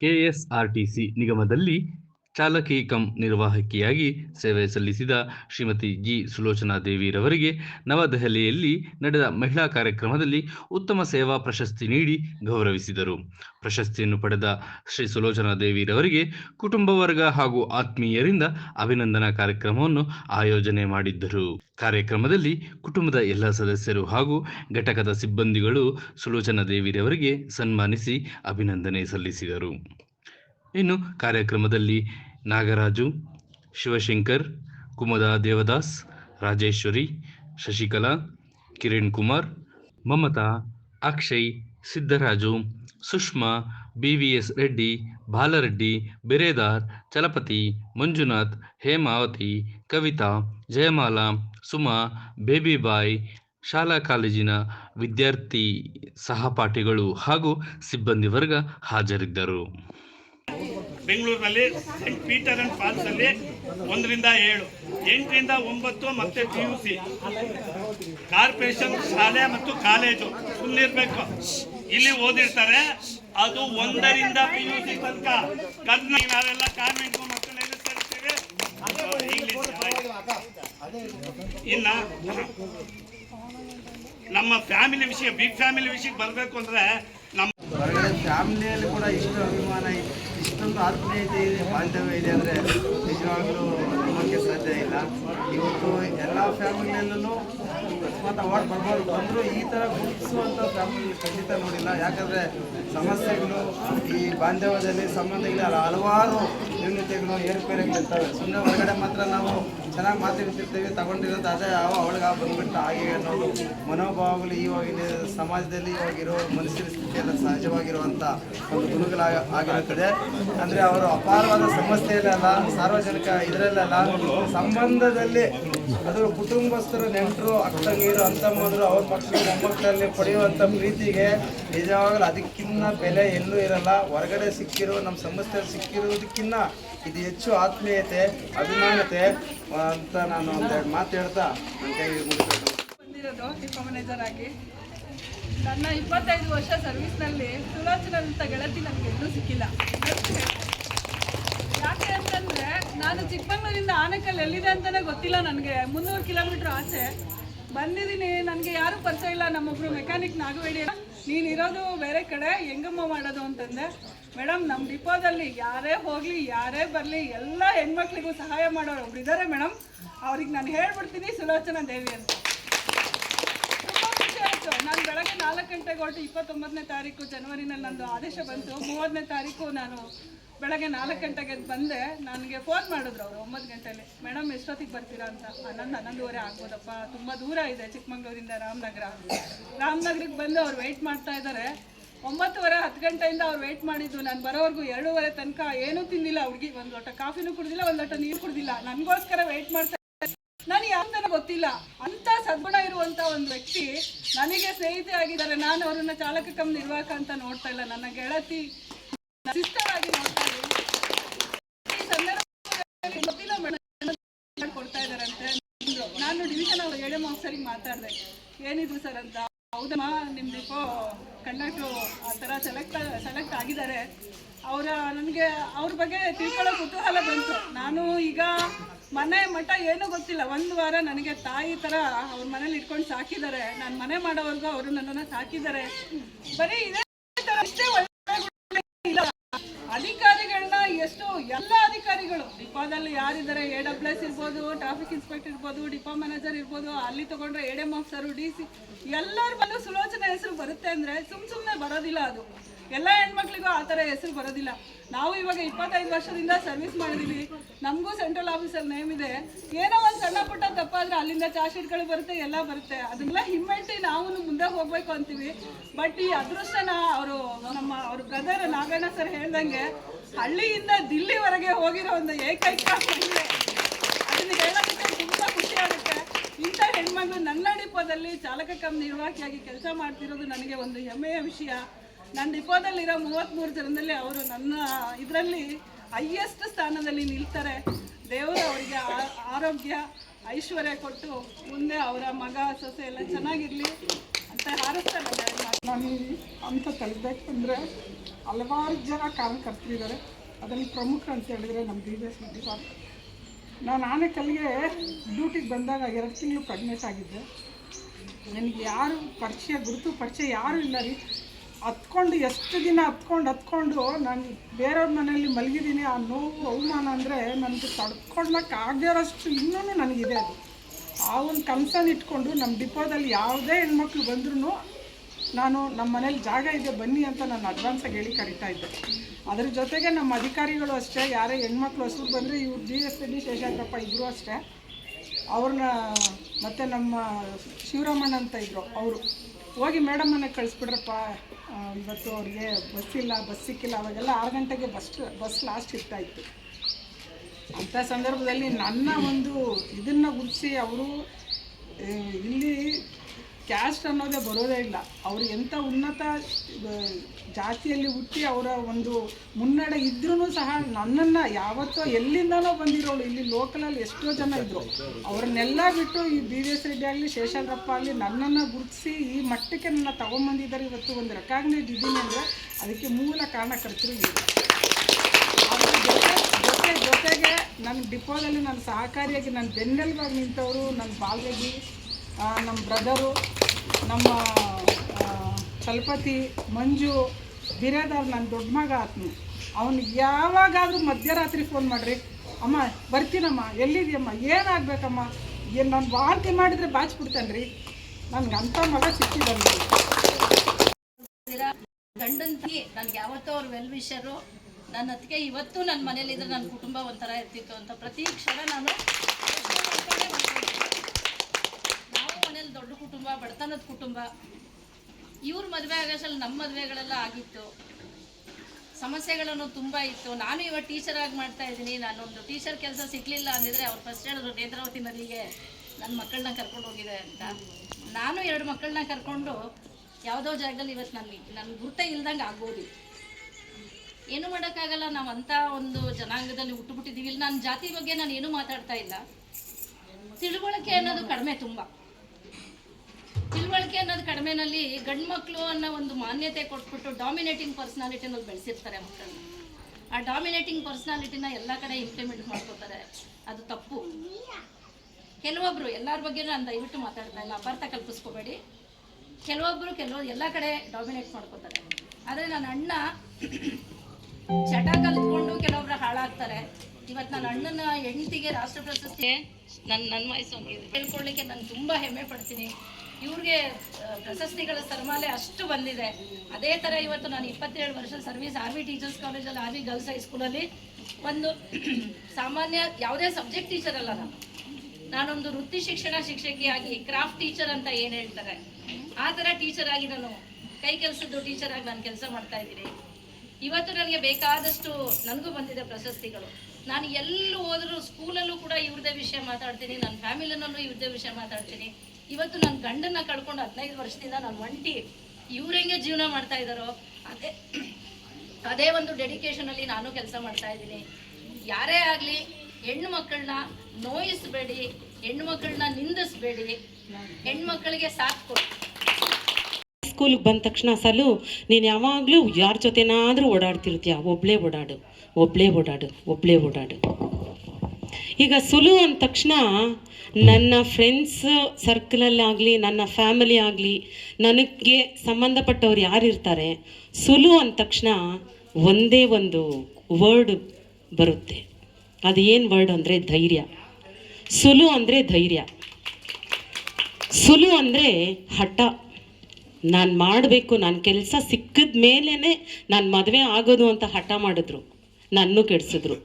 KSRTC ನಿಗಮದಲ್ಲಿ ಚಾಲಕಿ ಕಂ ನಿರ್ವಾಹಕಿಯಾಗಿ ಸೇವೆ ಸಲ್ಲಿಸಿದ ಶ್ರೀಮತಿ ಜಿ. ಸುಲೋಚನಾ ದೇವಿರವರಿಗೆ ನವದೆಹಲಿಯಲ್ಲಿ ನಡೆದ ಮಹಿಳಾ ಕಾರ್ಯಕ್ರಮದಲ್ಲಿ ಉತ್ತಮ ಸೇವಾ ಪ್ರಶಸ್ತಿ ನೀಡಿ ಗೌರವಿಸಿದರು. ಪ್ರಶಸ್ತಿಯನ್ನು ಪಡೆದ ಶ್ರೀ ಸುಲೋಚನಾ ದೇವಿರವರಿಗೆ ಕುಟುಂಬ ವರ್ಗ ಹಾಗೂ ಆತ್ಮೀಯರಿಂದ ಅಭಿನಂದನಾ ಕಾರ್ಯಕ್ರಮವನ್ನು ಆಯೋಜನೆ ಮಾಡಿದ್ದರು. ಕಾರ್ಯಕ್ರಮದಲ್ಲಿ ಕುಟುಂಬದ ಎಲ್ಲ ಸದಸ್ಯರು ಹಾಗೂ ಘಟಕದ ಸಿಬ್ಬಂದಿಗಳು ಸುಲೋಚನಾ ದೇವಿರವರಿಗೆ ಸನ್ಮಾನಿಸಿ ಅಭಿನಂದನೆ ಸಲ್ಲಿಸಿದರು. ಇನ್ನು ಕಾರ್ಯಕ್ರಮದಲ್ಲಿ Nagaraju, Shivashankar, Kumuda Devadas, Rajeshwari, Shashikala, Kiran Kumar, Mamata, Akshay, Siddaraju, Sushma, B V S Reddy, Balareddy, Biradar, Chalapathi, Manjunath, Hemavathi, Kavitha, Jayamala, Suma, Babybai, ಶಾಲಾ ಕಾಲೇಜಿನ ವಿದ್ಯಾರ್ಥಿ ಸಹಪಾಠಿಗಳು ಹಾಗೂ ಸಿಬ್ಬಂದಿ ವರ್ಗ ಹಾಜರಿದ್ದರು. ಬೆಂಗಳೂರಿನಲ್ಲಿ ಸೆಂಟ್ ಪೀಟರ್ ಅಂಡ್ ಫಾಲ್ಸ್ ಅಲ್ಲಿ ಒಂದರಿಂದ ಏಳು, ಎಂಟರಿಂದ ಒಂಬತ್ತು ಮತ್ತೆ ಪಿ ಯು ಸಿ ಕಾರ್ಪೊರೇಷನ್ ಶಾಲೆ ಮತ್ತು ಕಾಲೇಜು ಸುಮ್ಮನಿರ್ಬೇಕು ಇಲ್ಲಿ ಓದಿರ್ತಾರೆ, ಅದು ಒಂದರಿಂದ ಪಿ ಯು ಸಿ ತನಕ. ಕರ್ನಾಟಕ ನಾವೆಲ್ಲ ಕಾರ್ಮೆಂಟ್ ಮಕ್ಕಳು ಎಲ್ಲಿ ಸೇರಿಸ್ತೇವೆ. ಇನ್ನ ನಮ್ಮ ಫ್ಯಾಮಿಲಿ ವಿಷಯ ಬಿಗ್ ಫ್ಯಾಮಿಲಿ ವಿಷಯಕ್ಕೆ ಬರಬೇಕು ಅಂದ್ರೆ ನಮ್ಮ ಫ್ಯಾಮಿಲಿಯಲ್ಲಿ ಕೂಡ ಇಷ್ಟು ಅಭಿಮಾನ ಇದೆ. ಇಷ್ಟೊಂದು ಆತ್ಮೀಯತೆ ಇದೆ, ಬಾಂಧವ್ಯ ಇದೆ ಅಂದರೆ ನಿಜವಾಗ್ಲೂ ನಮಗೆ ಸಾಧ್ಯ ಇಲ್ಲ. ಇವತ್ತು ಎಲ್ಲ ಫ್ಯಾಮಿಲಿಯಲ್ಲೂ ಅಕಸ್ಮಾತ್ ಅವಾರ್ಡ್ ಬರ್ಬೋದು. ಬಂದರೂ ಈ ಥರ ಗುರುತಿಸುವಂಥ ಫ್ಯಾಮಿಲಿ ಖಂಡಿತ ನೋಡಿಲ್ಲ. ಯಾಕಂದರೆ ಸಮಸ್ಯೆಗಳು ಈ ಬಾಂಧವ್ಯದಲ್ಲಿ ಸಂಬಂಧ ಇಲ್ಲ ಹಲವಾರು ನ್ಯೂನತೆಗಳು ಏರುಪೇರುಗಳಿರ್ತವೆ ಸುಮ್ಮನೆ ಹೊರಗಡೆ ಮಾತ್ರ ನಾವು ಚೆನ್ನಾಗಿ ಮಾತಾಡ್ತಿರ್ತೀವಿ, ತಗೊಂಡಿರೋದು ಅದೇ ಯಾವ ಅವಳಿಗೆ ಬಂದ್ಬಿಟ್ಟು ಹಾಗೆ ಅನ್ನೋದು ಮನೋಭಾವಗಳು ಇವಾಗಿನ ಸಮಾಜದಲ್ಲಿ ಇವಾಗಿರೋ ಮನುಷ್ಯರ ಸ್ಥಿತಿಯೆಲ್ಲ ಸಹಜವಾಗಿರುವಂಥ ಒಂದು ಗುಣಗಳ ಆಗಿರುತ್ತದೆ. ಅಂದರೆ ಅವರು ಅಪಾರವಾದ ಸಮಸ್ಯೆಯಲ್ಲೆಲ್ಲ ಸಾರ್ವಜನಿಕ ಇದರಲ್ಲೆಲ್ಲ ಸಂಬಂಧದಲ್ಲಿ ಅದು ಕುಟುಂಬಸ್ಥರು, ನೆಂಟರು ಅಕ್ಕ ಅಂತ ಅಂತಮ್ಮಂದ್ರು ಅವ್ರ ಮಕ್ಕಳು ಮೊಮ್ಮಕ್ಕಳಲ್ಲಿ ಪಡೆಯುವಂಥ ಪ್ರೀತಿಗೆ ನಿಜವಾಗಲೂ ಅದಕ್ಕಿನ್ನ ಬೆಲೆ ಎಲ್ಲೂ ಇರಲ್ಲ. ಹೊರಗಡೆ ಸಿಕ್ಕಿರೋ, ನಮ್ಮ ಸಂಸ್ಥೆಯಲ್ಲಿ ಸಿಕ್ಕಿರೋದಕ್ಕಿನ್ನ ಇದು ಹೆಚ್ಚು ಆತ್ಮೀಯತೆ, ಅಭಿಮಾನತೆ ಅಂತ ನಾನು ಒಂದೆರಡು ಮಾತು ಹೇಳ್ತಾ ನನ್ನ ಕೈಗೆ ಬಂದಿರೋದು ನನ್ನ ಇಪ್ಪತ್ತೈದು ವರ್ಷ ಸರ್ವಿಸ್ನಲ್ಲಿ ಸುಲಾಚನಂತ ಗೆಳತಿ ನನಗೆ ಎಲ್ಲೂ ಸಿಕ್ಕಿಲ್ಲ. ನಾನು ಚಿಕ್ಕಮಂಗ್ಳೂರಿಂದ ಆನೆಕಲ್ ಎಲ್ಲಿದೆ ಅಂತಾನೆ ಗೊತ್ತಿಲ್ಲ ನನಗೆ. ಮುನ್ನೂರು ಕಿಲೋಮೀಟ್ರ್ ಆಚೆ. ಬಂದಿದ್ದೀನಿ, ನನಗೆ ಯಾರು ಪರಿಚಯ ಇಲ್ಲ ನಮ್ಮೊಬ್ಬರು ಮೆಕ್ಯಾನಿಕ್ ನಾಗವೇಡಿ ನೀನು ಇರೋದು ಬೇರೆ ಕಡೆ, ಹೆಂಗಮ್ಮ ಮಾಡೋದು ಅಂತಂದೆ. ಮೇಡಮ್ ನಮ್ಮ ಡಿಪೋದಲ್ಲಿ ಯಾರೇ ಹೋಗಲಿ, ಯಾರೇ ಬರಲಿ, ಎಲ್ಲ ಹೆಣ್ಮಕ್ಳಿಗೂ ಸಹಾಯ ಮಾಡೋರು ಒಬ್ರು ಇದ್ದಾರೆ ಮೇಡಮ್. ಅವ್ರಿಗೆ ನಾನು ಹೇಳ್ಬಿಡ್ತೀನಿ ಸುಲೋಚನಾ ದೇವಿ ಅಂತ ತುಂಬಾ ಖುಷಿ ಆಯ್ತು ನಾನು ಬೆಳಗ್ಗೆ ನಾಲ್ಕು ಗಂಟೆಗೆ ಹೊರಟು ಇಪ್ಪತ್ತೊಂಬತ್ತನೇ ತಾರೀಕು ಜನವರಿನಲ್ಲಿ ನಂದು ಆದೇಶ ಬಂತು. ಮೂವತ್ತನೇ ತಾರೀಕು ನಾನು ಬೆಳಗ್ಗೆ ನಾಲ್ಕು ಗಂಟೆಗೆ ಬಂದೆ. ನನಗೆ ಫೋನ್ ಮಾಡಿದ್ರು ಅವರು ಒಂಬತ್ತು ಗಂಟೆಲಿ, ಮೇಡಮ್, ಎಷ್ಟೊತ್ತಿಗೆ ಬರ್ತೀರಾ ಅಂತ? ಹನ್ನೊಂದು ಹನ್ನೊಂದುವರೆ ಆಗ್ಬೋದಪ್ಪ. ತುಂಬ ದೂರ ಇದೆ ಚಿಕ್ಕಮಂಗ್ಳೂರಿಂದ ರಾಮನಗರ. ರಾಮನಗರಕ್ಕೆ ಬಂದು ಅವ್ರು ವೆಯ್ಟ್ ಮಾಡ್ತಾ ಇದ್ದಾರೆ. ಒಂಬತ್ತುವರೆ, ಹತ್ತು ಗಂಟೆಯಿಂದ ಅವ್ರು ವೆಯ್ಟ್ ಮಾಡಿದ್ದು. ನಾನು ಬರೋವರೆಗೂ ಎರಡೂವರೆ ತನಕ ಏನೂ ತಿಂದಿಲ್ಲ ಹುಡುಗಿ. ಒಂದು ಲೋಟ ಕಾಫಿನೂ ಕುಡ್ದಿಲ್ಲ, ಒಂದು ಲೋಟ ನೀರು ಕುಡ್ದಿಲ್ಲ. ನನಗೋಸ್ಕರ ವೆಯ್ಟ್ ಮಾಡ್ತಾ ನಾನು ಯಾವಂತನ ಗೊತ್ತಿಲ್ಲ. ಅಂತ ಸದ್ಗುಣ ಇರುವಂತ ಒಂದು ವ್ಯಕ್ತಿ ನನಗೆ ಸ್ನೇಹಿತೆ ಆಗಿದ್ದಾರೆ. ನಾನು ಅವರನ್ನ ಚಾಲಕ ಕಮ್ ನಿರ್ವಾಹಕ ಅಂತ ನೋಡ್ತಾ ಇಲ್ಲ. ನನ್ನ ಗೆಳತಿ ಸಿಸ್ಟರ್ ಆಗಿ ನೋಡ್ತಾ ಕೊಡ್ತಾ ಇದಾರಂತೆ ನಾನು ಡಿವಿಷನ್ ಅವ್ರ ಎ ಮಾತಾಡಿದೆ. ಏನಿದ್ರು ಸರ್ ಅಂತ. ಹೌದಮ್ಮ ನಿಮ್ಮ ಕಂಡಕ್ಟ್ರು ಆ ಥರ ಸೆಲೆಕ್ಟ್ ಸೆಲೆಕ್ಟ್ ಆಗಿದ್ದಾರೆ. ಅವರ, ನನಗೆ ಅವ್ರ ಬಗ್ಗೆ ತಿಳ್ಕೊಳ್ಳೋ ಕುತೂಹಲ ಬಂತು. ನಾನು ಈಗ ಮನೆ ಮಠ ಏನೂ ಗೊತ್ತಿಲ್ಲ. ಒಂದು ವಾರ ನನಗೆ ತಾಯಿ ಥರ ಅವ್ರ ಮನೇಲಿ ಇಟ್ಕೊಂಡು ಸಾಕಿದ್ದಾರೆ. ನಾನು ಮನೆ ಮಾಡೋವರೆಗೂ ಅವರು ನನ್ನನ್ನು ಸಾಕಿದ್ದಾರೆ. ಬರೀ ಇದೇ ಥರ ಗುಣ ಇಲ್ಲ. ಅಧಿಕಾರಿಗಳನ್ನ ಎಷ್ಟು, ಎಲ್ಲ ಅಧಿಕಾರಿಗಳು, ಡಿಪೋದಲ್ಲಿ ಯಾರಿದ್ದಾರೆ ಎ ಡಬ್ಲ್ಯೂ ಎಸ್ ಇರ್ಬೋದು ಟ್ರಾಫಿಕ್ ಇನ್ಸ್ಪೆಕ್ಟರ್ ಇರ್ಬೋದು ಡಿಪೋ ಮ್ಯಾನೇಜರ್ ಇರ್ಬೋದು, ಅಲ್ಲಿ ತಗೊಂಡ್ರೆ A M officer D C ಎಲ್ಲರ ಬಂದು ಸುಲೋಚನೆ ಹೆಸರು ಬರುತ್ತೆ ಅಂದ್ರೆ ಸುಮ್ ಸುಮ್ಮನೆ ಬರೋದಿಲ್ಲ ಅದು. ಎಲ್ಲ ಹೆಣ್ಮಕ್ಳಿಗೂ ಆ ಥರ ಹೆಸರು ಬರೋದಿಲ್ಲ. ನಾವು ಇವಾಗ ಇಪ್ಪತ್ತೈದು ವರ್ಷದಿಂದ ಸರ್ವಿಸ್ ಮಾಡಿದೀವಿ. ನಮಗೂ ಸೆಂಟ್ರಲ್ ಆಫೀಸಲ್ಲಿ ನೇಮ್ ಇದೆ. ಏನೋ ಒಂದು ಸಣ್ಣ ಪುಟ್ಟ ತಪ್ಪಾದ್ರೆ ಅಲ್ಲಿಂದ ಚಾರ್ಜ್ ಶೀಟ್ಗಳು ಬರುತ್ತೆ, ಎಲ್ಲ ಬರುತ್ತೆ. ಅದನ್ನೆಲ್ಲ ಹಿಮ್ಮೆಟ್ಟಿ ನಾವು ಮುಂದೆ ಹೋಗ್ಬೇಕು ಅಂತೀವಿ. ಬಟ್ ಈ ಅದೃಷ್ಟನ ಅವರು, ನಮ್ಮ ಅವ್ರ ಬ್ರದರ್ ನಾಗಣ್ಣ ಸರ್ ಹೇಳ್ದಂಗೆ, ಹಳ್ಳಿಯಿಂದ ದಿಲ್ಲಿವರೆಗೆ ಹೋಗಿರೋ ಒಂದು ಏಕೈಕ ಮಹಿಳೆ. ಅದನ್ನ ಹೇಳೋದಕ್ಕೆ ತುಂಬ ಖುಷಿ ಆಗುತ್ತೆ. ಇಂಥ ಹೆಣ್ಮಗಳು ನನ್ನ ಡಿಪೋದಲ್ಲಿ ಚಾಲಕ ಕಮ್ ನಿರ್ವಾಹಕಿಯಾಗಿ ಕೆಲಸ ಮಾಡ್ತಿರೋದು ನನಗೆ ಒಂದು ಹೆಮ್ಮೆಯ ವಿಷಯ. ನನ್ನ ಡಿಪೋದಲ್ಲಿರೋ ಮೂವತ್ತ್ಮೂರು ಜನದಲ್ಲಿ ಅವರು ನನ್ನ ಇದರಲ್ಲಿ ಹೈಯೆಸ್ಟ್ ಸ್ಥಾನದಲ್ಲಿ ನಿಲ್ತಾರೆ. ದೇವರು ಅವರಿಗೆ ಆರೋಗ್ಯ, ಐಶ್ವರ್ಯ ಕೊಟ್ಟು ಮುಂದೆ ಅವರ ಮಗ, ಸೊಸೆ ಎಲ್ಲ ಚೆನ್ನಾಗಿರಲಿ ಅಂತ ಹಾರಿಸ್ತಾರೆ ನಾನು ಅಂತ ತಲುಪಬೇಕು ಅಂದರೆ ಹಲವಾರು ಜನ ಕಾರ್ಯಕರ್ತರಿದ್ದಾರೆ ಅದರಲ್ಲಿ ಪ್ರಮುಖ ಅಂತ ಹೇಳಿದರೆ ನಮ್ಮ ಡಿ ಜೆ ಸ್ಮೃತಿ ಸರ್ ನಾನು ಆನೆಕಲ್ಗೆ ಡ್ಯೂಟಿಗೆ ಬಂದಾಗ ಎರಡು ತಿಂಗಳು ಪ್ರೆಗ್ನೆಂಟ್ ಆಗಿದ್ದೆ. ನನಗೆ ಯಾರು ಪರಿಚಯ, ಗುರುತು ಪರಿಚಯ ಯಾರೂ ಇಲ್ಲ ರೀ. ಹತ್ಕೊಂಡು, ಎಷ್ಟು ದಿನ ಹತ್ಕೊಂಡು ಹತ್ಕೊಂಡು, ನಾನು ಬೇರೆಯವ್ರ ಮನೆಯಲ್ಲಿ ಮಲಗಿದ್ದೀನಿ ಆ ನೋವು, ಅವಮಾನ ಅಂದರೆ ನನಗೆ ತಡ್ಕೊಳ್ಲಿಕ್ಕೆ ಆಗದಿರೋಷ್ಟು ಇನ್ನೂ ನನಗಿದೆ ಅದು. ಆ ಒಂದು ಕನ್ಸನ್ ಇಟ್ಕೊಂಡು ನಮ್ಮ ಡಿಪೋದಲ್ಲಿ ಯಾವುದೇ ಹೆಣ್ಮಕ್ಳು ಬಂದ್ರೂ ನಾನು ನಮ್ಮ ಮನೇಲಿ ಜಾಗ ಇದೆ, ಬನ್ನಿ ಅಂತ ನಾನು ಅಡ್ವಾನ್ಸಾಗಿ ಹೇಳಿ ಕರಿತಾ ಇದ್ದೆ. ಅದ್ರ ಜೊತೆಗೆ ನಮ್ಮ ಅಧಿಕಾರಿಗಳು ಅಷ್ಟೇ, ಯಾರೇ ಹೆಣ್ಮಕ್ಳು ಹಸಿರು ಬಂದರೆ ಇವ್ರು ಜಿ ಎಸ್ ಡಿ ಶೇಷಾದ್ರಪ್ಪ ಇದ್ರು ಅಷ್ಟೇ. ಅವ್ರನ್ನ ಮತ್ತು ನಮ್ಮ ಶಿವರಾಮಣ್ಣ ಅಂತ ಇದ್ದರು ಅವರು. ಹೋಗಿ ಮೇಡಮ್ ಮನೆಗೆ ಕಳಿಸ್ಬಿಡ್ರಪ್ಪ ಇವತ್ತು ಅವ್ರಿಗೆ ಬಸ್ ಇಲ್ಲ ಬಸ್ ಸಿಕ್ಕಿಲ್ಲ, ಅವಾಗೆಲ್ಲ ಆರು ಗಂಟೆಗೆ ಬಸ್ ಬಸ್ ಲಾಸ್ಟ್ ಇರ್ತಾ ಇತ್ತು ಅಂಥ ಸಂದರ್ಭದಲ್ಲಿ ನನ್ನ ಒಂದು ಇದನ್ನು ಗುರುತಿಸಿ ಅವರು ಇಲ್ಲಿ ಕ್ಯಾಸ್ಟ್ ಅನ್ನೋದೇ ಬರೋದೇ ಇಲ್ಲ. ಅವರು ಎಂಥ ಉನ್ನತ ಜಾತಿಯಲ್ಲಿ ಹುಟ್ಟಿ ಅವರ ಒಂದು ಮುನ್ನಡೆ ಇದ್ರೂ ಸಹ ನನ್ನನ್ನು ಯಾವತ್ತೋ ಎಲ್ಲಿಂದನೋ ಬಂದಿರೋಳು ಇಲ್ಲಿ ಲೋಕಲಲ್ಲಿ ಎಷ್ಟೋ ಜನ ಇದ್ದರು ಅವ್ರನ್ನೆಲ್ಲ ಬಿಟ್ಟು ಈ ಬಿ ವಿ ಎಸ್ ರೆಡ್ಡಿ ಆಗಲಿ, ಶೇಷಾದ್ರಪ್ಪ ಆಗಲಿ ನನ್ನನ್ನು ಗುರುತಿಸಿ ಈ ಮಟ್ಟಕ್ಕೆ ನನ್ನ ತಗೊಂಬಂದಿದ್ದಾರೆ ಇವತ್ತು ಒಂದು ರೆಕಾಗ್ನೈಸ್ ಇದ್ದೀನಿ ಅಂದರೆ ಅದಕ್ಕೆ ಮೂಲ ಕಾರಣಕರ್ತರು ಜೊತೆಗೆ ನನ್ನ ಡಿಪೋದಲ್ಲಿ ನನ್ನ ಸಹಕಾರಿಯಾಗಿ ನನ್ನ ಬೆನ್ನೆಲುಬಾಗಿ ನಿಂತವರು ನನ್ನ ಬಾಲ್ಯಗಿ ನಮ್ಮ ಬ್ರದರು, ನಮ್ಮ ಕಲಪತಿ ಚಲಪತಿ, ಮಂಜು ಬಿರೇದಾರ್ ನನ್ನ ದೊಡ್ಡ ಮಗ ಆತನು ಅವ್ನಿಗೆ ಯಾವಾಗಾದರೂ ಮಧ್ಯರಾತ್ರಿ ಫೋನ್ ಮಾಡಿರಿ. ಅಮ್ಮ, ಬರ್ತೀನಮ್ಮ ಎಲ್ಲಿದೆಯಮ್ಮ ಏನಾಗಬೇಕಮ್ಮ? ಏನು ನಾನು ವಾಂತಿ ಮಾಡಿದರೆ ಬಾಚಿಬಿಡ್ತಾನೆ ರೀ ನನಗೆ ಅಂಥ ಮಗ ಸಿಕ್ಕಿದ್ದಾನೆ ಗಂಡಂತಿ, ನನಗೆ ನನ್ಗೆ ಯಾವತ್ತೂ ಅವ್ರ ವೆಲ್ ವಿಷರು ನನ್ನ ಅತ್ತಿಗೆ ಇವತ್ತು ನನ್ನ ಮನೇಲಿದ್ರೆ ನನ್ನ ಕುಟುಂಬ ಒಂಥರ ಇರ್ತಿತ್ತು ಅಂತ ಪ್ರತಿ ಕ್ಷಣ ನಾನು ನಾವು ಮನೇಲಿ ದೊಡ್ಡ ಕುಟುಂಬ, ಬಡತನದ ಕುಟುಂಬ. ಇವ್ರ ಮದುವೆ ಆಗೋಷ್ಟಲ್ಲಿ ನಮ್ಮ ಮದುವೆಗಳೆಲ್ಲ ಆಗಿತ್ತು. ಸಮಸ್ಯೆಗಳನ್ನು ತುಂಬ ಇತ್ತು. ನಾನು ಇವಾಗ ಟೀಚರ್ ಆಗಿ ಮಾಡ್ತಾ ಇದ್ದೀನಿ. ನಾನೊಂದು ಟೀಚರ್ ಕೆಲಸ ಸಿಗಲಿಲ್ಲ ಅಂದಿದ್ರೆ ಅವ್ರು ಫಸ್ಟ್ ಹೇಳಿದ್ರು, ನೇತ್ರಾವತಿ ನದಿಗೆ ನನ್ನ ಮಕ್ಕಳನ್ನ ಕರ್ಕೊಂಡು ಹೋಗಿದೆ ಅಂತ. ನಾನು ಎರಡು ಮಕ್ಕಳನ್ನ ಕರ್ಕೊಂಡು ಯಾವುದೋ ಜಾಗದಲ್ಲಿ ಇವತ್ತು ನನಗೆ ನನ್ನ ಗುರುತ ಇಲ್ದಂಗೆ ಆಗ್ಬೋದು. ಏನು ಮಾಡೋಕ್ಕಾಗಲ್ಲ. ನಾವು ಅಂಥ ಒಂದು ಜನಾಂಗದಲ್ಲಿ ಹುಟ್ಟುಬಿಟ್ಟಿದ್ದೀವಿ. ಇಲ್ಲಿ ನನ್ನ ಜಾತಿ ಬಗ್ಗೆ ನಾನು ಏನೂ ಮಾತಾಡ್ತಾ ಇಲ್ಲ. ತಿಳುವಳಿಕೆ ಅನ್ನೋದು ಕಡಿಮೆ ತುಂಬ. ತಿಳುವಳಿಕೆ ಅನ್ನೋದು ಕಡಿಮೆನಲ್ಲಿ ಗಂಡು ಮಕ್ಕಳು ಅನ್ನೋ ಒಂದು ಮಾನ್ಯತೆ ಕೊಟ್ಬಿಟ್ಟು ಡಾಮಿನೇಟಿಂಗ್ ಪರ್ಸ್ನಾಲಿಟಿ ಅನ್ನೋದು ಬೆಳೆಸಿರ್ತಾರೆ ಮಕ್ಕಳನ್ನ. ಆ ಡಾಮಿನೇಟಿಂಗ್ ಪರ್ಸ್ನಾಲಿಟಿನ ಎಲ್ಲ ಕಡೆ ಇಂಪ್ಲಿಮೆಂಟ್ ಮಾಡ್ಕೋತಾರೆ. ಅದು ತಪ್ಪು. ಕೆಲವೊಬ್ರು ಎಲ್ಲರ ಬಗ್ಗೆ ನಾನು ದಯವಿಟ್ಟು ಮಾತಾಡ್ತಾ ಇಲ್ಲ. ಅಪಾರ್ಥ ಕಲ್ಪಿಸ್ಕೋಬೇಡಿ. ಕೆಲವೊಬ್ರು ಕೆಲವು ಎಲ್ಲ ಕಡೆ ಡಾಮಿನೇಟ್ ಮಾಡ್ಕೋತಾರೆ. ಆದರೆ ನನ್ನ ಅಣ್ಣ ಚಟ ಕಲ್ತ್ಕೊಂಡು ಕೆಲವೊಬ್ರು ಹಾಳಾಗ್ತಾರೆ. ಇವತ್ತು ನನ್ನ ಅಣ್ಣನ ಹೆಂಡತಿಗೆ ರಾಷ್ಟ್ರ ಪ್ರಶಸ್ತಿ ನನ್ನ ನನ್ನ ವಯಸ್ಸು ಹೇಳ್ಕೊಳ್ಳಿಕ್ಕೆ ನಾನು ತುಂಬ ಹೆಮ್ಮೆ ಪಡ್ತೀನಿ. ಇವ್ರಿಗೆ ಪ್ರಶಸ್ತಿಗಳ ಸರ್ಮಾಲೆ ಅಷ್ಟು ಬಂದಿದೆ. ಅದೇ ಥರ ಇವತ್ತು ನಾನು ಇಪ್ಪತ್ತೇಳು ವರ್ಷ ಸರ್ವಿಸ್ ಆರ್ ವಿ ಟೀಚರ್ಸ್ ಕಾಲೇಜಲ್ಲಿ ಆರ್ ವಿ ಗರ್ಲ್ಸ್ ಹೈಸ್ಕೂಲಲ್ಲಿ ಒಂದು ಸಾಮಾನ್ಯ ಯಾವುದೇ ಸಬ್ಜೆಕ್ಟ್ ಟೀಚರ್ ಅಲ್ಲ ನಾನು. ನಾನೊಂದು ವೃತ್ತಿ ಶಿಕ್ಷಣ ಶಿಕ್ಷಕಿಯಾಗಿ ಕ್ರಾಫ್ಟ್ ಟೀಚರ್ ಅಂತ ಏನು ಹೇಳ್ತಾರೆ. ಆ ಥರ ಟೀಚರ್ ಆಗಿ ನಾನು ಕೈ ಕೆಲಸದ್ದು ಟೀಚರ್ ಆಗಿ ನಾನು ಕೆಲಸ ಮಾಡ್ತಾ ಇದ್ದೀನಿ. ಇವತ್ತು ನನಗೆ ಬೇಕಾದಷ್ಟು ನನಗೂ ಬಂದಿದೆ ಪ್ರಶಸ್ತಿಗಳು. ನಾನು ಎಲ್ಲೂ ಹೋದರೂ ಸ್ಕೂಲಲ್ಲೂ ಕೂಡ ಇವ್ರದೇ ವಿಷಯ ಮಾತಾಡ್ತೀನಿ ನನ್ನ ಫ್ಯಾಮಿಲಿನಲ್ಲೂ ಇವ್ರದೇ ವಿಷಯ ಮಾತಾಡ್ತೀನಿ. ಇವತ್ತು ನನ್ನ ಗಂಡನ್ನ ಕಳ್ಕೊಂಡು ಹದಿನೈದು ವರ್ಷದಿಂದ ನಾನು ಒಂಟಿ ಇವ್ರು ಹೆಂಗೆ ಜೀವನ ಮಾಡ್ತಾ ಇದ್ದಾರೋ ಅದೇ ಅದೇ ಒಂದು ಡೆಡಿಕೇಶನಲ್ಲಿ ನಾನು ಕೆಲಸ ಮಾಡ್ತಾ ಇದ್ದೀನಿ. ಯಾರೇ ಆಗಲಿ ಹೆಣ್ಣು ಮಕ್ಕಳನ್ನ ನೋಯಿಸ್ಬೇಡಿ ಹೆಣ್ಣು ಮಕ್ಕಳನ್ನ ನಿಂದಿಸ್ಬೇಡಿ, ಹೆಣ್ಮಕ್ಳಿಗೆ ಸಾಥ್ ಕೊಡಿ. ಸ್ಕೂಲ್ಗೆ ಬಂದ ತಕ್ಷಣ ಸಲು ನೀನು ಯಾವಾಗಲೂ ಯಾರ ಜೊತೆನಾದರೂ ಓಡಾಡ್ತಿರ್ತೀಯ? ಒಬ್ಳೇ ಓಡಾಡು ಒಬ್ಳೇ ಓಡಾಡು ಒಬ್ಳೇ ಓಡಾಡು. ಈಗ ಸುಲು ಅಂದ ತಕ್ಷಣ ನನ್ನ ಫ್ರೆಂಡ್ಸ್ ಸರ್ಕಲಲ್ಲಾಗಲಿ ನನ್ನ ಫ್ಯಾಮಿಲಿ ಆಗಲಿ, ನನಗೆ ಸಂಬಂಧಪಟ್ಟವ್ರು ಯಾರಿರ್ತಾರೆ ಸುಲು ಅಂದ ತಕ್ಷಣ ಒಂದೇ ಒಂದು ವರ್ಡ್ ಬರುತ್ತೆ. ಅದು ಏನು ವರ್ಡ್ ಅಂದರೆ ಧೈರ್ಯ. ಸುಲು ಅಂದರೆ ಧೈರ್ಯ. ಸುಲು ಅಂದರೆ ಹಠ. ನಾನು ಮಾಡಬೇಕು ನನ್ನ ಕೆಲಸ ಸಿಕ್ಕಿದ ಮೇಲೇ ನಾನು ಮದುವೆ ಆಗೋದು ಅಂತ ಹಠ ಮಾಡಿದ್ರು. ನನ್ನೂ ಕೆಡಿಸಿದ್ರು.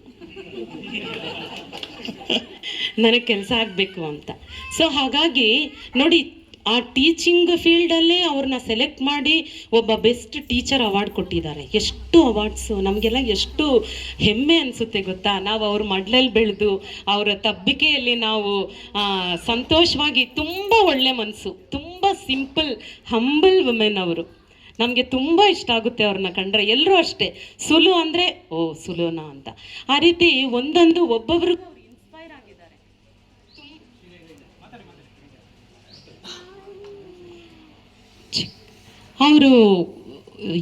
ನನಗೆ ಕೆಲಸ ಆಗಬೇಕು ಅಂತ. ಸೊ ಹಾಗಾಗಿ ನೋಡಿ, ಆ ಟೀಚಿಂಗ್ ಫೀಲ್ಡಲ್ಲೇ ಅವ್ರನ್ನ ಸೆಲೆಕ್ಟ್ ಮಾಡಿ ಒಬ್ಬ ಬೆಸ್ಟ್ ಟೀಚರ್ ಅವಾರ್ಡ್ ಕೊಟ್ಟಿದ್ದಾರೆ. ಎಷ್ಟು ಅವಾರ್ಡ್ಸು ನಮಗೆಲ್ಲ ಎಷ್ಟು ಹೆಮ್ಮೆ ಅನಿಸುತ್ತೆ ಗೊತ್ತಾ? ನಾವು ಅವ್ರ ಮಡ್ಲಲ್ಲಿ ಬೆಳೆದು, ಅವರ ತಬ್ಬಿಕೆಯಲ್ಲಿ ನಾವು ಸಂತೋಷವಾಗಿ ತುಂಬ ಒಳ್ಳೆ ಮನಸ್ಸು ತುಂಬ ಸಿಂಪಲ್ ಹಂಬಲ್ ವುಮೆನ್ ಅವರು. ನಮಗೆ ತುಂಬ ಇಷ್ಟ ಆಗುತ್ತೆ ಅವ್ರನ್ನ ಕಂಡ್ರೆ. ಎಲ್ಲರೂ ಅಷ್ಟೇ, ಸುಲು ಅಂದರೆ, ಓ, ಸುಲೋನಾ ಅಂತ. ಆ ರೀತಿ ಒಂದೊಂದು ಒಬ್ಬೊಬ್ರು ಅವರು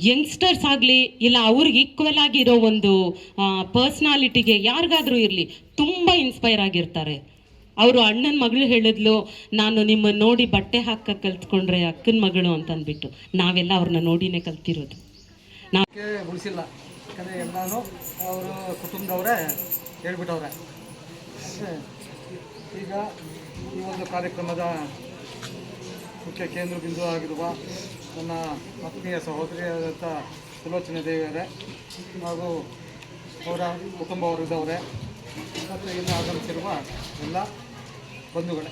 ಯಂಗ್ಸ್ಟರ್ಸ್ ಆಗಲಿ, ಇಲ್ಲ ಅವ್ರಿಗೆ ಈಕ್ವಲ್ ಆಗಿರೋ ಒಂದು ಪರ್ಸ್ನಾಲಿಟಿಗೆ ಯಾರಿಗಾದ್ರೂ ಇರಲಿ, ತುಂಬ ಇನ್ಸ್ಪೈರ್ ಆಗಿರ್ತಾರೆ. ಅವರು ಅಣ್ಣನ ಮಗಳು ಹೇಳಿದ್ಲು, ನಾನು ನಿಮ್ಮನ್ನು ನೋಡಿ ಬಟ್ಟೆ ಹಾಕ ಕಲ್ತ್ಕೊಂಡ್ರೆ ಅಕ್ಕನ ಮಗಳು ಅಂತ ಅಂದ್ಬಿಟ್ಟು ನಾವೆಲ್ಲ ಅವ್ರನ್ನ ನೋಡಿನೇ ಕಲ್ತಿರೋದು. ನಾವು ಉಳಿಸಿಲ್ಲ. ಯಾಕಂದರೆ ಎಲ್ಲಾನು ಅವರು ಕುಟುಂಬದವರೇ ಹೇಳ್ಬಿಟ್ಟವ್ರೆ. ಈಗ ಈ ಒಂದು ಕಾರ್ಯಕ್ರಮದ ಮುಖ್ಯ ಕೇಂದ್ರ ಬಿಂದು ಆಗಿರುವ ನನ್ನ ಪತ್ನಿಯ ಸಹೋದರಿಯಾದಂಥ ಸುಲೋಚನೆ ದೇವಿಯವರೇ ಹಾಗೂ ಅವರ ಕುಟುಂಬವರಿದ್ದವರೇ, ಮತ್ತು ಇಲ್ಲಿ ಆಗಮಿಸಿರುವ ಎಲ್ಲ ಬಂಧುಗಳೇ.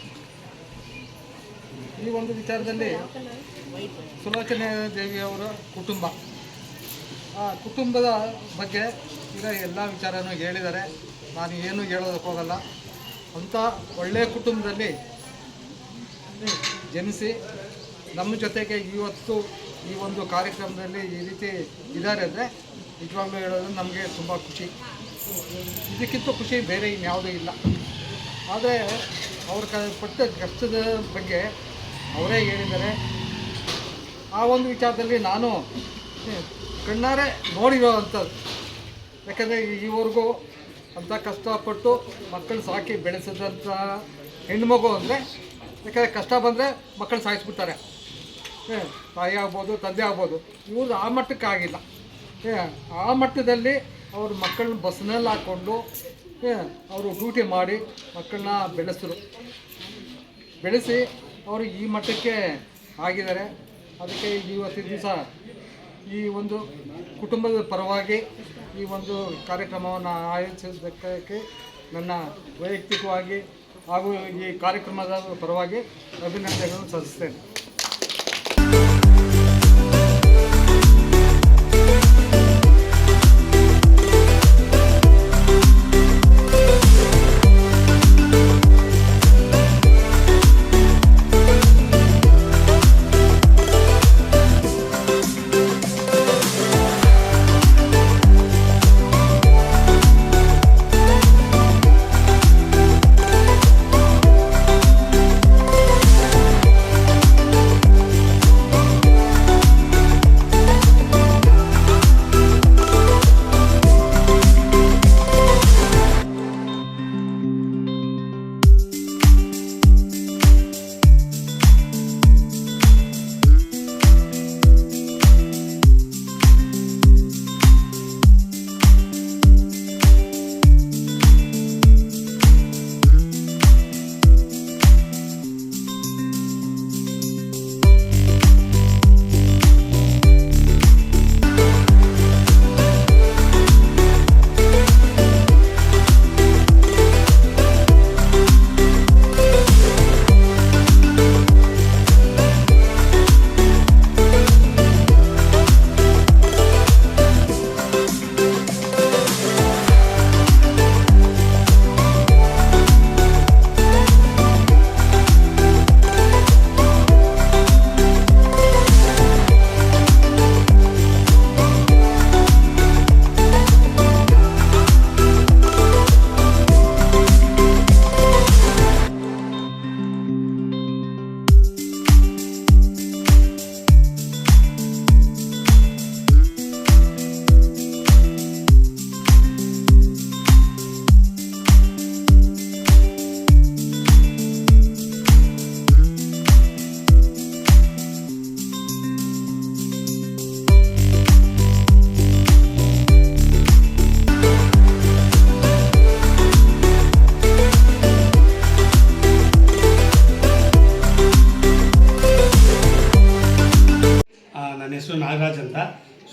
ಈ ಒಂದು ವಿಚಾರದಲ್ಲಿ ಸುಲೋಚನೆ ದೇವಿಯವರ ಕುಟುಂಬ. ಆ ಕುಟುಂಬದ ಬಗ್ಗೆ ಈಗ ಎಲ್ಲ ವಿಚಾರನೂ ಹೇಳಿದ್ದಾರೆ. ನಾನು ಏನು ಹೇಳೋದಕ್ಕೆ ಹೋಗಲ್ಲ. ಅಂಥ ಒಳ್ಳೆಯ ಕುಟುಂಬದಲ್ಲಿ ಜನಿಸಿ ನಮ್ಮ ಜೊತೆಗೆ ಇವತ್ತು ಈ ಒಂದು ಕಾರ್ಯಕ್ರಮದಲ್ಲಿ ಈ ರೀತಿ ಇದ್ದಾರೆ ಅಂದರೆ ನಿಜವಾಗ್ಲೂ ಹೇಳೋದು ನಮಗೆ ತುಂಬ ಖುಷಿ. ಇದಕ್ಕಿಂತ ಖುಷಿ ಬೇರೆ ಇನ್ಯಾವುದೂ ಇಲ್ಲ. ಆದರೆ ಅವ್ರ ಕ, ಪಟ್ಟ ಕಷ್ಟದ ಬಗ್ಗೆ ಅವರೇ ಹೇಳಿದ್ದಾರೆ. ಆ ಒಂದು ವಿಚಾರದಲ್ಲಿ ನಾನು ಕಣ್ಣಾರೆ ನೋಡಿರೋ ಅಂಥದ್ದು ಯಾಕಂದರೆ ಈವರೆಗೂ ಅಂಥ ಕಷ್ಟಪಟ್ಟು ಮಕ್ಕಳು ಸಾಕಿ ಬೆಳೆಸಿದಂಥ ಹೆಣ್ಮಗು ಅಂದರೆ, ಯಾಕಂದರೆ ಕಷ್ಟ ಬಂದರೆ ಮಕ್ಕಳು ಸಾಯಿಸ್ಬಿಡ್ತಾರೆ. ತಾಯಿ ಆಗ್ಬೋದು ತಂದೆ ಆಗ್ಬೋದು ಇವ್ರದ್ದು ಆ ಮಟ್ಟಕ್ಕೆ ಆಗಿಲ್ಲ. ಏ, ಆ ಮಟ್ಟದಲ್ಲಿ ಅವ್ರ ಮಕ್ಕಳನ್ನ ಬಸ್ನಲ್ಲಿ ಹಾಕ್ಕೊಂಡು ಅವರು ಡ್ಯೂಟಿ ಮಾಡಿ ಮಕ್ಕಳನ್ನ ಬೆಳೆಸಿದ್ರು. ಬೆಳೆಸಿ ಅವರು ಈ ಮಟ್ಟಕ್ಕೆ ಆಗಿದ್ದಾರೆ. ಅದಕ್ಕೆ ಇವತ್ತಿನ ದಿವಸ ಈ ಒಂದು ಕುಟುಂಬದ ಪರವಾಗಿ ಈ ಒಂದು ಕಾರ್ಯಕ್ರಮವನ್ನು ಆಯೋಜಿಸಿದ್ದಕ್ಕೆ ನನ್ನ ವೈಯಕ್ತಿಕವಾಗಿ ಹಾಗೂ ಈ ಕಾರ್ಯಕ್ರಮದ ಪರವಾಗಿ ಅಭಿನಂದನೆಗಳನ್ನು ಸಲ್ಲಿಸ್ತೇನೆ.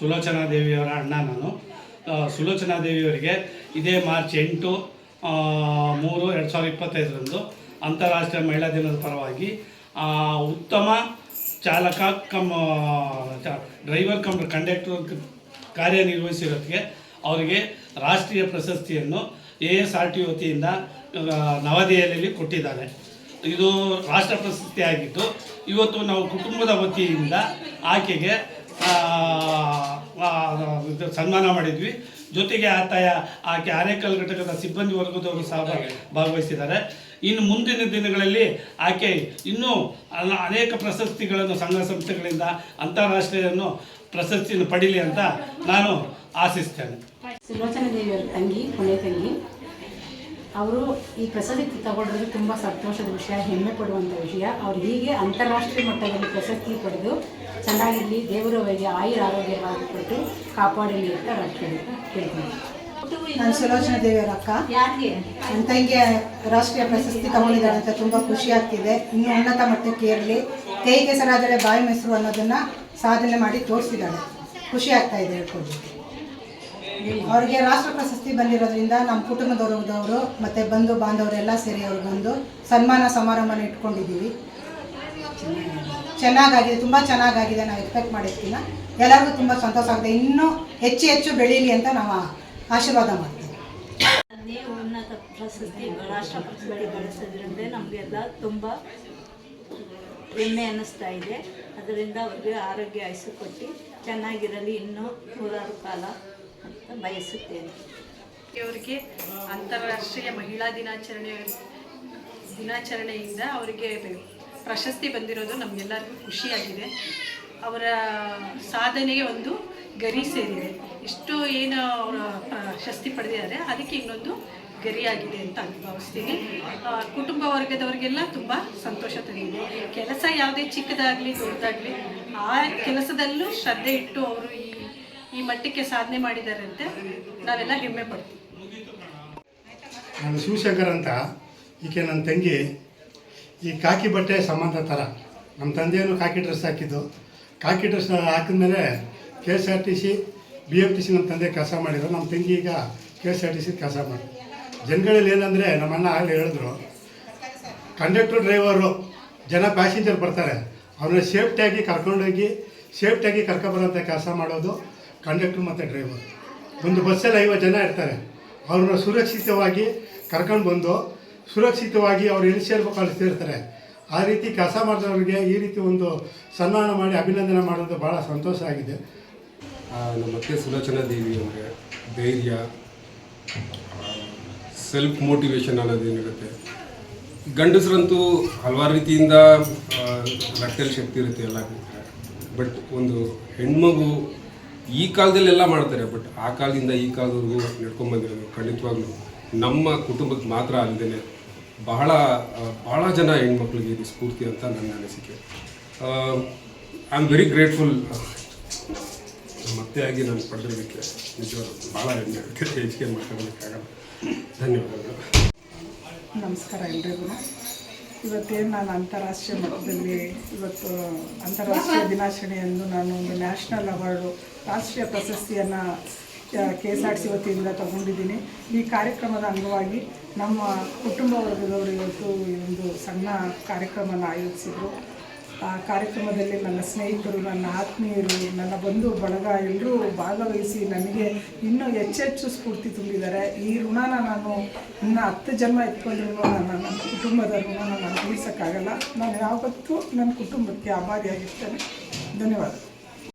ಸುಲೋಚನಾ ದೇವಿಯವರ ಅಣ್ಣ ನಾನು. ಸುಲೋಚನಾ ದೇವಿಯವರಿಗೆ ಇದೇ ಮಾರ್ಚ್ ಎಂಟು ಮೂರು ಎರಡು ಸಾವಿರದ ಇಪ್ಪತ್ತೈದರಂದು ಅಂತಾರಾಷ್ಟ್ರೀಯ ಮಹಿಳಾ ದಿನದ ಪರವಾಗಿ ಉತ್ತಮ ಚಾಲಕ ಕಮ್ ಡ್ರೈವರ್ ಕಮ್, ಕಂಡಕ್ಟರ್ ಕಾರ್ಯನಿರ್ವಹಿಸಿರೋದಕ್ಕೆ ಅವರಿಗೆ ರಾಷ್ಟ್ರೀಯ ಪ್ರಶಸ್ತಿಯನ್ನು ಎ ಎಸ್ ಆರ್ ಟಿ ವತಿಯಿಂದ ನವದೆಹಲಿಯಲ್ಲಿ ಕೊಟ್ಟಿದ್ದಾರೆ. ಇದು ರಾಷ್ಟ್ರ ಪ್ರಶಸ್ತಿ ಆಗಿದ್ದು, ಇವತ್ತು ನಾವು ಕುಟುಂಬದ ವತಿಯಿಂದ ಆಕೆಗೆ ಸನ್ಮಾನ ಮಾಡಿದ್ವಿ. ಜೊತೆಗೆ ಆತಾಯ ಆಕೆ ಆನೇಕಲ್ ಘಟಕದ ಸಿಬ್ಬಂದಿ ವರ್ಗದವರು ಸಹ ಭಾಗವಹಿಸಿದ್ದಾರೆ. ಇನ್ನು ಮುಂದಿನ ದಿನಗಳಲ್ಲಿ ಆಕೆ ಇನ್ನೂ ಅನೇಕ ಪ್ರಶಸ್ತಿಗಳನ್ನು ಸಂಘ ಸಂಸ್ಥೆಗಳಿಂದ ಅಂತಾರಾಷ್ಟ್ರೀಯವನ್ನು ಪ್ರಶಸ್ತಿಯನ್ನು ಪಡೀಲಿ ಅಂತ ನಾನು ಆಶಿಸ್ತೇನೆ. ಸುಲೋಚನಾ ದೇವಿಯವರ ತಂಗಿ ಕೊನೆ ತಂಗಿ. ಅವರು ಈ ಪ್ರಶಸ್ತಿ ತಗೊಳ್ಳೋದು ತುಂಬ ಸಂತೋಷದ ವಿಷಯ ಹೆಮ್ಮೆ ಪಡುವಂಥ ವಿಷಯ. ಅವ್ರು ಹೀಗೆ ಅಂತಾರಾಷ್ಟ್ರೀಯ ಮಟ್ಟದಲ್ಲಿ ಪ್ರಶಸ್ತಿ ಪಡೆದು ಚೆನ್ನಾಗಿರಲಿ ದೇವರು ಅವರಿಗೆ ಆಯುರ ಆರೋಗ್ಯವಾಗಿ ಕೊಟ್ಟು ಕಾಪಾಡಲಿ ಅಂತ ಕೇಳ್ತೀನಿ. ನಾನು ಸುಲೋಚನಾ ದೇವಿಯವರ ಅಕ್ಕ. ಯಾರಿಗೆ? ನನ್ನ ತಂಗಿಯ ರಾಷ್ಟ್ರೀಯ ಪ್ರಶಸ್ತಿ ತಗೊಂಡಿದ್ದಾಳೆ ಅಂತ ತುಂಬ ಖುಷಿ ಆಗ್ತಿದೆ. ಇನ್ನು ಉನ್ನತ ಮಟ್ಟಕ್ಕೆ ಏರಲಿ. ಕೈ ಕೆಸರಾದರೆ ಬಾಯಿ ಮೆಸರು ಅನ್ನೋದನ್ನ ಸಾಧನೆ ಮಾಡಿ ತೋರಿಸಿದ್ದಾಳೆ. ಖುಷಿ ಆಗ್ತಾ ಇದೆ ಹೇಳ್ಕೊಡ್ಲಿಕ್ಕೆ. ಅವ್ರಿಗೆ ರಾಷ್ಟ್ರ ಪ್ರಶಸ್ತಿ ಬಂದಿರೋದ್ರಿಂದ ನಮ್ಮ ಕುಟುಂಬದವರದವರು ಮತ್ತು ಬಂಧು ಬಾಂಧವರೆಲ್ಲ ಸೇರಿ ಅವ್ರಿಗೊಂದು ಸನ್ಮಾನ ಸಮಾರಂಭನ ಇಟ್ಕೊಂಡಿದ್ದೀವಿ. ಚೆನ್ನಾಗಾಗಿದೆ, ತುಂಬ ಚೆನ್ನಾಗಾಗಿದೆ, ನಾವು ಎಕ್ಸ್ಪೆಕ್ಟ್ ಮಾಡಿರ್ತೀನ ಎಲ್ಲರಿಗೂ ತುಂಬ ಸಂತೋಷ ಆಗಿದೆ ಇನ್ನೂ ಹೆಚ್ಚು ಹೆಚ್ಚು ಬೆಳೀಲಿ ಅಂತ ನಾವು ಆಶೀರ್ವಾದ ಮಾಡ್ತೀವಿ. ಉನ್ನತ ಪ್ರಶಸ್ತಿ, ರಾಷ್ಟ್ರ ಪ್ರಶಸ್ತಿ ಗಳಿಸೋದ್ರಿಂದ ನಮಗೆಲ್ಲ ತುಂಬ ಹೆಮ್ಮೆ ಅನ್ನಿಸ್ತಾ ಇದೆ. ಅದರಿಂದ ಅವ್ರಿಗೆ ಆರೋಗ್ಯ ಆಯಸ್ಸು ಕೊಟ್ಟು ಚೆನ್ನಾಗಿರಲಿ. ಇನ್ನೂ ನೂರಾರು ಕಾಲ ಬಯಸುತ್ತೇನೆ. ಅವರಿಗೆ ಅಂತಾರಾಷ್ಟ್ರೀಯ ಮಹಿಳಾ ದಿನಾಚರಣೆ, ದಿನಾಚರಣೆಯಿಂದ ಅವರಿಗೆ ಪ್ರಶಸ್ತಿ ಬಂದಿರೋದು ನಮಗೆಲ್ಲರಿಗೂ ಖುಷಿಯಾಗಿದೆ. ಅವರ ಸಾಧನೆಗೆ ಒಂದು ಗರಿ ಸೇರಿದೆ. ಇಷ್ಟು ಏನು ಅವರ ಪ್ರಶಸ್ತಿ ಪಡೆದಿದ್ದಾರೆ, ಅದಕ್ಕೆ ಇನ್ನೊಂದು ಗರಿಯಾಗಿದೆ ಅಂತ ಭಾವಿಸ್ತೀನಿ. ಕುಟುಂಬ ವರ್ಗದವರಿಗೆಲ್ಲ ತುಂಬ ಸಂತೋಷ ತಂದಿದೆ. ಕೆಲಸ ಯಾವುದೇ ಚಿಕ್ಕದಾಗಲಿ ದೊಡ್ಡದಾಗಲಿ, ಆ ಕೆಲಸದಲ್ಲೂ ಶ್ರದ್ಧೆ ಇಟ್ಟು ಅವರು ಈ ಮಟ್ಟಕ್ಕೆ ಸಾಧನೆ ಮಾಡಿದ್ದಾರೆ ಅಂತ ನಾವೆಲ್ಲ ಹೆಮ್ಮೆ ಪಡ್ತೀವಿ. ನಾನು ಶಿವಶಂಕರ್ ಅಂತ, ಈಕೆ ನನ್ನ ತಂಗಿ. ಈ ಕಾಕಿ ಬಟ್ಟೆ ಸಂಬಂಧ ಥರ ನಮ್ಮ ತಂದೆಯನ್ನು ಕಾಕಿ ಡ್ರೆಸ್ ಹಾಕಿದ್ದು. ಕಾಕಿ ಡ್ರೆಸ್ ಹಾಕಿದ್ಮೇಲೆ K S R T C B F T C ನಮ್ಮ ತಂದೆ ಕೆಲಸ ಮಾಡಿದ್ರು. ನಮ್ಮ ತಂಗಿ ಈಗ K S R T C ಕೆಲಸ ಮಾಡಿ ಜನಗಳಲ್ಲಿ ಏನಂದರೆ ನಮ್ಮಣ್ಣ ಆಗಲೇ ಹೇಳಿದ್ರು, ಕಂಡಕ್ಟರ್ ಡ್ರೈವರು, ಜನ ಪ್ಯಾಸೆಂಜರ್ ಬರ್ತಾರೆ. ಅವ್ರನ್ನ ಸೇಫ್ಟಿಯಾಗಿ ಕರ್ಕೊಂಡೋಗಿ, ಸೇಫ್ಟಿಯಾಗಿ ಕರ್ಕೊಬರೋಂಥ ಕೆಲಸ ಮಾಡೋದು ಕಂಡಕ್ಟ್ರು ಮತ್ತು ಡ್ರೈವರ್. ಒಂದು ಬಸ್ಸಲ್ಲಿ ಐವತ್ತು ಜನ ಇರ್ತಾರೆ. ಅವ್ರನ್ನ ಸುರಕ್ಷಿತವಾಗಿ ಕರ್ಕೊಂಡು ಬಂದು ಸುರಕ್ಷಿತವಾಗಿ ಅವ್ರು ಎಲ್ಲಿ ಸೇರ್ಬೇಕು ಅಲ್ಲಿ ಸೇರ್ತಾರೆ ಆ ರೀತಿ ಕೆಲಸ ಮಾಡಿದವ್ರಿಗೆ ಈ ರೀತಿ ಒಂದು ಸನ್ಮಾನ ಮಾಡಿ ಅಭಿನಂದನೆ ಮಾಡೋದು ಭಾಳ ಸಂತೋಷ ಆಗಿದೆ. ನಮ್ಮ ಸುಲೋಚನಾ ದೇವಿ ಅವರಿಗೆ ಧೈರ್ಯ ಸೆಲ್ಫ್ ಮೋಟಿವೇಶನ್ ಅನ್ನೋದೇನಿರುತ್ತೆ ಗಂಡಸರಂತೂ ಹಲವಾರು ರೀತಿಯಿಂದ ರಕ್ತದಲ್ಲಿ ಶಕ್ತಿ ಇರುತ್ತೆ ಎಲ್ಲ. ಬಟ್ ಒಂದು ಹೆಣ್ಮಗು ಈ ಕಾಲದಲ್ಲಿ ಎಲ್ಲ ಮಾಡ್ತಾರೆ ಬಟ್ ಆ ಕಾಲದಿಂದ ಈ ಕಾಲದವರೆಗೂ ನಡ್ಕೊಂಬಂದಿರೋದು ಖಂಡಿತವಾಗ್ಲೂ ನಮ್ಮ ಕುಟುಂಬಕ್ಕೆ ಮಾತ್ರ ಅಲ್ಲದೆ ಬಹಳ ಬಹಳ ಜನ ಹೆಣ್ಮಕ್ಳಿಗೆ ಇದು ಸ್ಫೂರ್ತಿ ಅಂತ ನನ್ನ ಅನಿಸಿಕೆ. ಐ ಆಮ್ ವೆರಿ ಗ್ರೇಟ್ಫುಲ್ ಮತ್ತೆ ಆಗಿ ನಾನು ಪಡೆದಿರೋದಕ್ಕೆ ನಿಜವಾಗ್ಲೂ ಭಾಳ ಹೆಮ್ಮೆ. ಆಗುತ್ತೆ ಹೆಚ್ಚಿಗೆ ಮಾತಾಡೋದಕ್ಕಾಗಲ್ಲ ಧನ್ಯವಾದಗಳು. ನಮಸ್ಕಾರ ಎಲ್ರಿಗೂ. ಇವತ್ತೇನು ನಾನು ಅಂತಾರಾಷ್ಟ್ರೀಯ ಮಟ್ಟದಲ್ಲಿ ಇವತ್ತು ಅಂತಾರಾಷ್ಟ್ರೀಯ ದಿನಾಚರಣೆಯಂದು ನಾನು ಒಂದು ನ್ಯಾಷನಲ್ ಅವಾರ್ಡು, ರಾಷ್ಟ್ರೀಯ ಪ್ರಶಸ್ತಿಯನ್ನು ಕೆ ಎಸ್ ಆರ್ ಸಿ ವತಿಯಿಂದ ತಗೊಂಡಿದ್ದೀನಿ. ಈ ಕಾರ್ಯಕ್ರಮದ ಅಂಗವಾಗಿ ನಮ್ಮ ಕುಟುಂಬ ವರ್ಗದವರು ಇವತ್ತು ಒಂದು ಸಣ್ಣ ಕಾರ್ಯಕ್ರಮನ ಆಯೋಜಿಸಿದರು. ಆ ಕಾರ್ಯಕ್ರಮದಲ್ಲಿ ನನ್ನ ಸ್ನೇಹಿತರು, ನನ್ನ ಆತ್ಮೀಯರು, ನನ್ನ ಬಂಧು, ಬಳಗ ಎಲ್ಲರೂ ಭಾಗವಹಿಸಿ ನನಗೆ ಇನ್ನೂ ಹೆಚ್ಚೆಚ್ಚು ಸ್ಫೂರ್ತಿ ತುಂಬಿದ್ದಾರೆ. ಈ ಋಣನ ನಾನು ಇನ್ನು ಹತ್ತು ಜನ್ಮ ಎತ್ಕೊಂಡ್ರು ನನ್ನ ನನ್ನ ಕುಟುಂಬದ ಋಣನ ನಾನು ತೀರ್ಸೋಕ್ಕಾಗಲ್ಲ ನಾನು ಯಾವತ್ತೂ ನನ್ನ ಕುಟುಂಬಕ್ಕೆ ಆಭಾರಿಯಾಗಿರ್ತೇನೆ. ಧನ್ಯವಾದ.